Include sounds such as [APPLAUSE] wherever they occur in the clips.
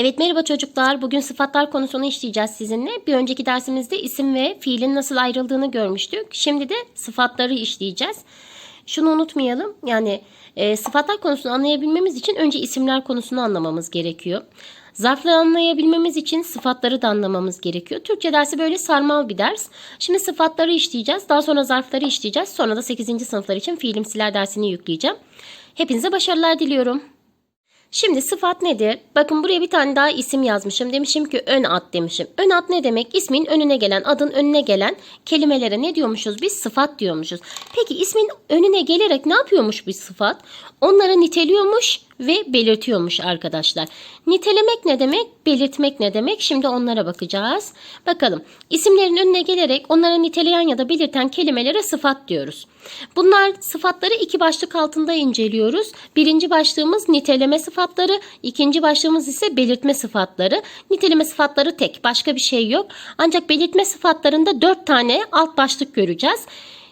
Evet merhaba çocuklar. Bugün sıfatlar konusunu işleyeceğiz sizinle. Bir önceki dersimizde isim ve fiilin nasıl ayrıldığını görmüştük. Şimdi de sıfatları işleyeceğiz. Şunu unutmayalım. Yani e, sıfatlar konusunu anlayabilmemiz için önce isimler konusunu anlamamız gerekiyor. Zarfları anlayabilmemiz için sıfatları da anlamamız gerekiyor. Türkçe dersi böyle sarmal bir ders. Şimdi sıfatları işleyeceğiz. Daha sonra zarfları işleyeceğiz. Sonra da 8. sınıflar için fiilimsiler dersini yükleyeceğim. Hepinize başarılar diliyorum. Şimdi sıfat nedir? Bakın buraya bir tane daha isim yazmışım. Demişim ki ön ad demişim. Ön ad ne demek? İsmin önüne gelen, adın önüne gelen kelimelere ne diyormuşuz? Biz sıfat diyormuşuz. Peki ismin önüne gelerek ne yapıyormuş bir sıfat? Onları niteliyormuş ve belirtiyormuş arkadaşlar. Nitelemek ne demek? Belirtmek ne demek? Şimdi onlara bakacağız. Bakalım. İsimlerin önüne gelerek onları niteleyen ya da belirten kelimelere sıfat diyoruz. Bunlar sıfatları iki başlık altında inceliyoruz. Birinci başlığımız niteleme sıfatları, ikinci başlığımız ise belirtme sıfatları. Niteleme sıfatları tek, başka bir şey yok. Ancak belirtme sıfatlarında dört tane alt başlık göreceğiz.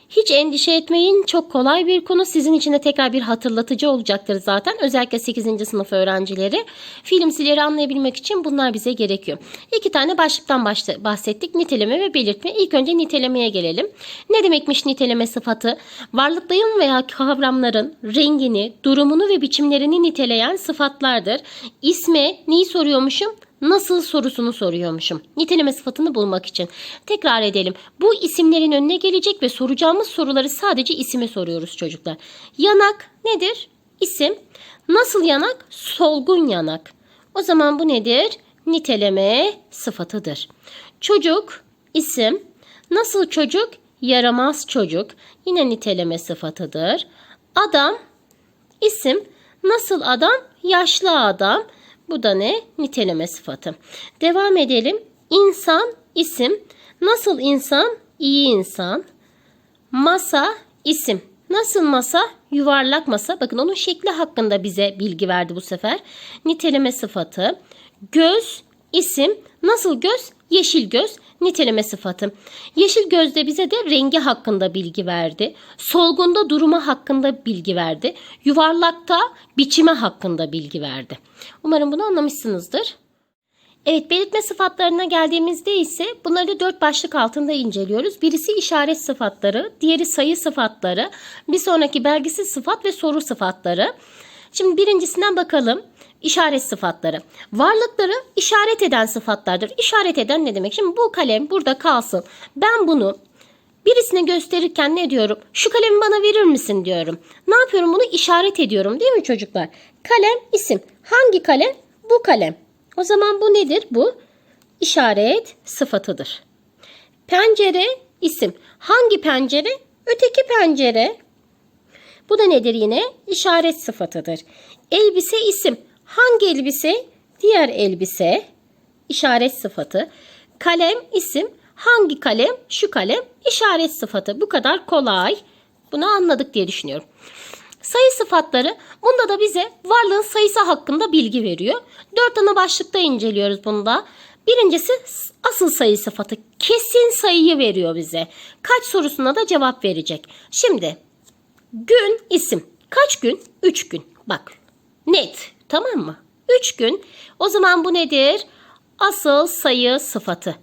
Hiç endişe etmeyin. Çok kolay bir konu. Sizin için de tekrar bir hatırlatıcı olacaktır zaten. Özellikle 8. sınıf öğrencileri. Filmsileri anlayabilmek için bunlar bize gerekiyor. İki tane başlıktan bahsettik. Niteleme ve belirtme. İlk önce nitelemeye gelelim. Ne demekmiş niteleme sıfatı? Varlıkların veya kavramların rengini, durumunu ve biçimlerini niteleyen sıfatlardır. İsme neyi soruyormuşum? Nasıl sorusunu soruyormuşum. Niteleme sıfatını bulmak için. Tekrar edelim. Bu isimlerin önüne gelecek ve soracağımız soruları sadece isime soruyoruz çocuklar. Yanak nedir? İsim. Nasıl yanak? Solgun yanak. O zaman bu nedir? Niteleme sıfatıdır. Çocuk isim. Nasıl çocuk? Yaramaz çocuk. Yine niteleme sıfatıdır. Adam isim. Nasıl adam? Yaşlı adam. Bu da ne? Niteleme sıfatı. Devam edelim. İnsan isim. Nasıl insan? İyi insan. Masa isim. Nasıl masa? Yuvarlak masa. Bakın onun şekli hakkında bize bilgi verdi bu sefer. Niteleme sıfatı. Göz isim. Nasıl göz? Yeşil göz. Niteleme sıfatı. Yeşil gözde bize de rengi hakkında bilgi verdi. Solgunda durumu hakkında bilgi verdi. Yuvarlakta biçime hakkında bilgi verdi. Umarım bunu anlamışsınızdır. Evet belirtme sıfatlarına geldiğimizde ise bunları dört başlık altında inceliyoruz. Birisi işaret sıfatları, diğeri sayı sıfatları, bir sonraki belgisiz sıfat ve soru sıfatları. Şimdi birincisinden bakalım. İşaret sıfatları. Varlıkları işaret eden sıfatlardır. İşaret eden ne demek? Şimdi bu kalem burada kalsın. Ben bunu birisine gösterirken ne diyorum? Şu kalemi bana verir misin diyorum. Ne yapıyorum? Bunu işaret ediyorum değil mi çocuklar? Kalem isim. Hangi kalem? Bu kalem. O zaman bu nedir? Bu işaret sıfatıdır. Pencere isim. Hangi pencere? Öteki pencere. Bu da nedir yine? İşaret sıfatıdır. Elbise isim. Hangi elbise? Diğer elbise. İşaret sıfatı. Kalem isim. Hangi kalem? Şu kalem. İşaret sıfatı. Bu kadar kolay. Bunu anladık diye düşünüyorum. Sayı sıfatları bunda da bize varlığın sayısı hakkında bilgi veriyor. Dört ana başlıkta inceliyoruz bunda. Birincisi asıl sayı sıfatı. Kesin sayıyı veriyor bize. Kaç sorusuna da cevap verecek. Şimdi gün isim. Kaç gün? Üç gün. Bak net tamam mı? Üç gün. O zaman bu nedir? Asıl sayı sıfatı.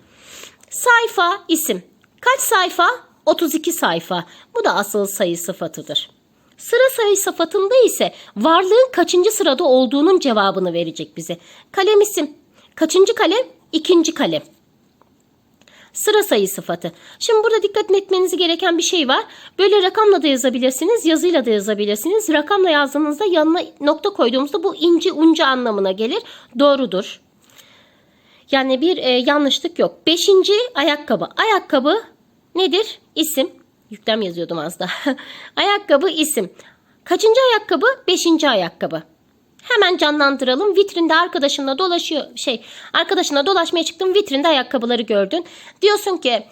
Sayfa isim. Kaç sayfa? 32 sayfa. Bu da asıl sayı sıfatıdır. Sıra sayı sıfatında ise varlığın kaçıncı sırada olduğunun cevabını verecek bize. Kalem isim. Kaçıncı kalem? İkinci kalem. Sıra sayı sıfatı. Şimdi burada dikkat etmeniz gereken bir şey var. Böyle rakamla da yazabilirsiniz, yazıyla da yazabilirsiniz. Rakamla yazdığınızda yanına nokta koyduğumuzda bu inci uncu anlamına gelir. Doğrudur. Yani bir e, yanlışlık yok. Beşinci ayakkabı. Ayakkabı nedir? İsim. Yüklem yazıyordum az da. [LAUGHS] ayakkabı isim. Kaçıncı ayakkabı? Beşinci ayakkabı. Hemen canlandıralım. Vitrinde arkadaşınla dolaşıyor. Şey, arkadaşınla dolaşmaya çıktın. Vitrinde ayakkabıları gördün. Diyorsun ki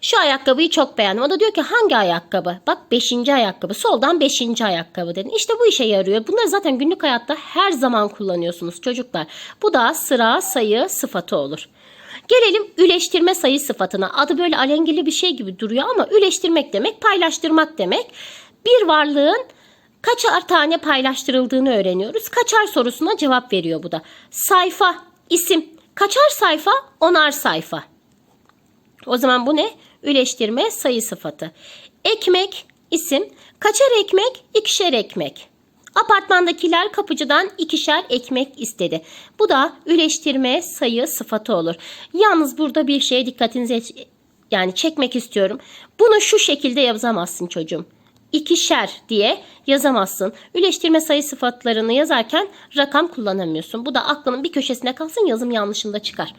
şu ayakkabıyı çok beğendim. O da diyor ki hangi ayakkabı? Bak beşinci ayakkabı. Soldan beşinci ayakkabı dedin. İşte bu işe yarıyor. Bunları zaten günlük hayatta her zaman kullanıyorsunuz çocuklar. Bu da sıra sayı sıfatı olur. Gelelim üleştirme sayı sıfatına. Adı böyle alengili bir şey gibi duruyor ama üleştirmek demek paylaştırmak demek. Bir varlığın kaçar tane paylaştırıldığını öğreniyoruz. Kaçar sorusuna cevap veriyor bu da. Sayfa isim. Kaçar sayfa? Onar sayfa. O zaman bu ne? Üleştirme sayı sıfatı. Ekmek isim. Kaçar ekmek? İkişer ekmek. Apartmandakiler kapıcıdan ikişer ekmek istedi. Bu da üleştirme sayı sıfatı olur. Yalnız burada bir şeye dikkatinizi yani çekmek istiyorum. Bunu şu şekilde yazamazsın çocuğum. İkişer diye yazamazsın. Üleştirme sayı sıfatlarını yazarken rakam kullanamıyorsun. Bu da aklının bir köşesine kalsın yazım yanlışında çıkar.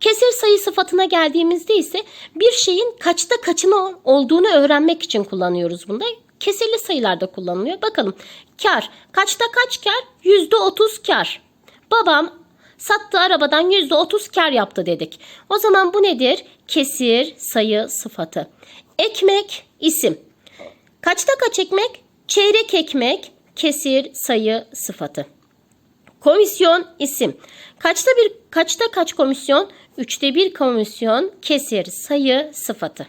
Kesir sayı sıfatına geldiğimizde ise bir şeyin kaçta kaçını olduğunu öğrenmek için kullanıyoruz bunda. Kesirli sayılarda kullanılıyor. Bakalım kar. Kaçta kaç kar? Yüzde otuz kar. Babam sattığı arabadan yüzde otuz kar yaptı dedik. O zaman bu nedir? Kesir sayı sıfatı. Ekmek isim. Kaçta kaç ekmek? Çeyrek ekmek kesir sayı sıfatı. Komisyon isim. Kaçta bir kaçta kaç komisyon? Üçte bir komisyon kesir sayı sıfatı.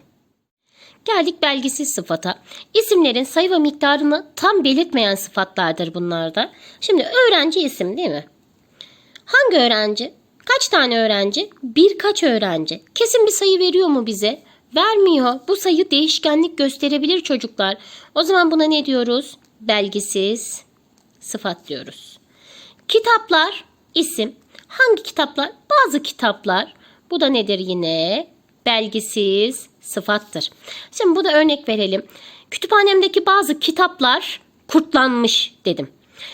Geldik belgisiz sıfata. İsimlerin sayı ve miktarını tam belirtmeyen sıfatlardır bunlarda. Şimdi öğrenci isim değil mi? Hangi öğrenci? Kaç tane öğrenci? Birkaç öğrenci. Kesin bir sayı veriyor mu bize? Vermiyor. Bu sayı değişkenlik gösterebilir çocuklar. O zaman buna ne diyoruz? Belgisiz sıfat diyoruz. Kitaplar isim. Hangi kitaplar? Bazı kitaplar. Bu da nedir yine? Belgisiz sıfattır. Şimdi bu da örnek verelim. Kütüphanemdeki bazı kitaplar kurtlanmış dedim.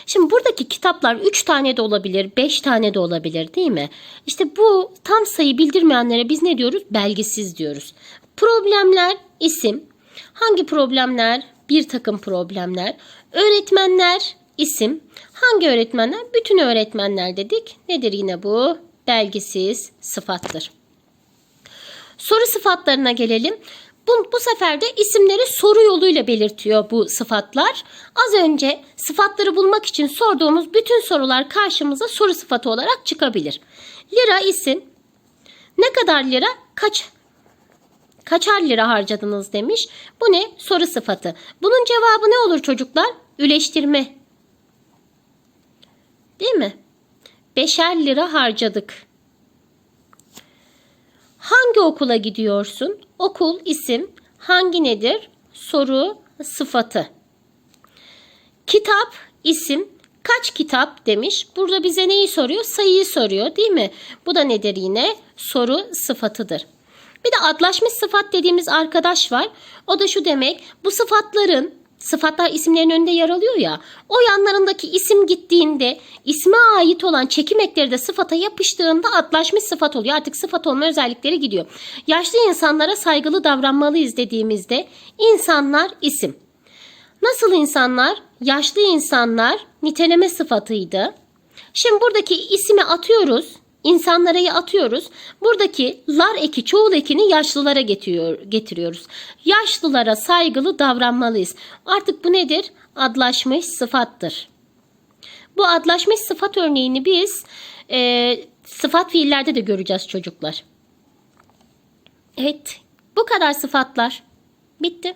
Şimdi buradaki kitaplar 3 tane de olabilir, 5 tane de olabilir değil mi? İşte bu tam sayı bildirmeyenlere biz ne diyoruz? Belgisiz diyoruz. Problemler isim. Hangi problemler? Bir takım problemler. Öğretmenler isim. Hangi öğretmenler? Bütün öğretmenler dedik. Nedir yine bu? Belgisiz sıfattır. Soru sıfatlarına gelelim. Bu, bu sefer de isimleri soru yoluyla belirtiyor bu sıfatlar. Az önce sıfatları bulmak için sorduğumuz bütün sorular karşımıza soru sıfatı olarak çıkabilir. Lira isim. Ne kadar lira? Kaç Kaçar lira harcadınız demiş. Bu ne? Soru sıfatı. Bunun cevabı ne olur çocuklar? Üleştirme. Değil mi? Beşer lira harcadık. Hangi okula gidiyorsun? Okul isim. Hangi nedir? Soru sıfatı. Kitap isim. Kaç kitap demiş. Burada bize neyi soruyor? Sayıyı soruyor değil mi? Bu da nedir yine? Soru sıfatıdır. Bir de adlaşmış sıfat dediğimiz arkadaş var. O da şu demek. Bu sıfatların sıfatlar isimlerin önünde yer alıyor ya. O yanlarındaki isim gittiğinde isme ait olan çekim ekleri de sıfata yapıştığında adlaşmış sıfat oluyor. Artık sıfat olma özellikleri gidiyor. Yaşlı insanlara saygılı davranmalıyız dediğimizde insanlar isim. Nasıl insanlar? Yaşlı insanlar niteleme sıfatıydı. Şimdi buradaki ismi atıyoruz. İnsanlara atıyoruz. Buradaki lar eki çoğul ekini yaşlılara getiriyor, getiriyoruz. Yaşlılara saygılı davranmalıyız. Artık bu nedir? Adlaşmış sıfattır. Bu adlaşmış sıfat örneğini biz e, sıfat fiillerde de göreceğiz çocuklar. Evet bu kadar sıfatlar. Bitti.